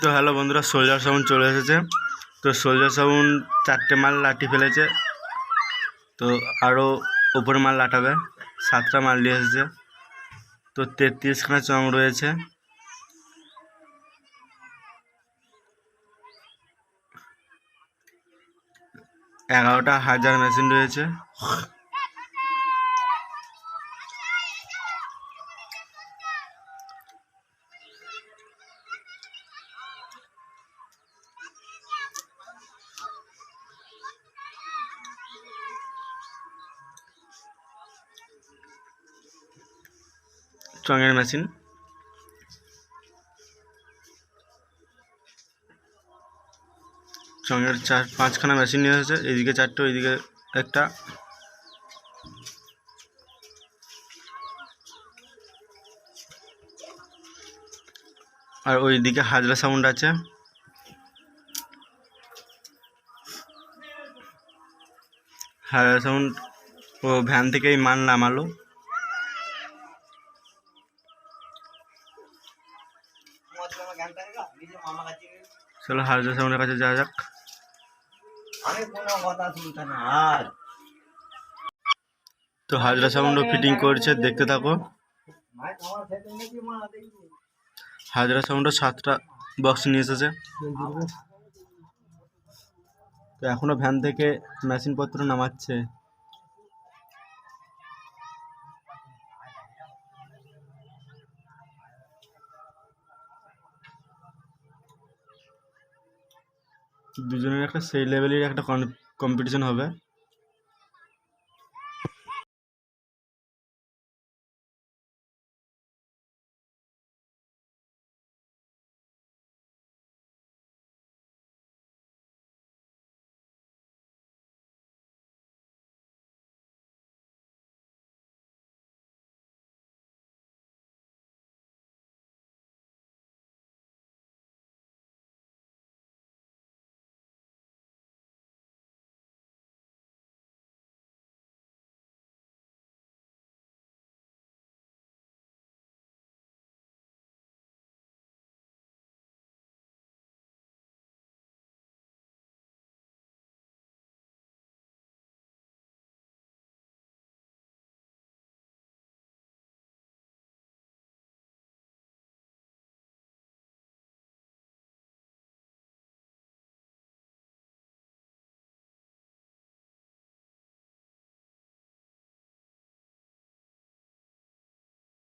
তো হ্যালো বন্ধুরা soldier sound চলে এসেছে। তো সোলজার সাউন্ড চারটে মাল লাঠি ফেলেছে। তো আরও উপরে মাল লাটাবে সাতটা মাল নিয়ে এসেছে। তো তেত্রিশখানা চং রয়েছে। এগারোটা হাজার মেশিন রয়েছে। চঙের মেশিন। চঙের চার, পাঁচখানা মেশিন নিয়ে এসেছে, এইদিকে চারটে, ওইদিকে একটা। আর ওইদিকে হাজরা সাউন্ড আছে। হাজরা সাউন্ড, ও ভ্যান থেকেই মাল নামালো। চলো হাজরা সাউন্ডের কাছে যাওয়া যাক। তো হাজরা সাউন্ডও ফিটিং করছে দেখতে থাকো। হাজরা সাউন্ডও সাতটা বক্স নিয়ে এসেছে। তো এখনও ভ্যান থেকে মেশিনপত্র নামাচ্ছে। দুজনের একটা সেই লেভেলের একটা কম্পিটিশন হবে।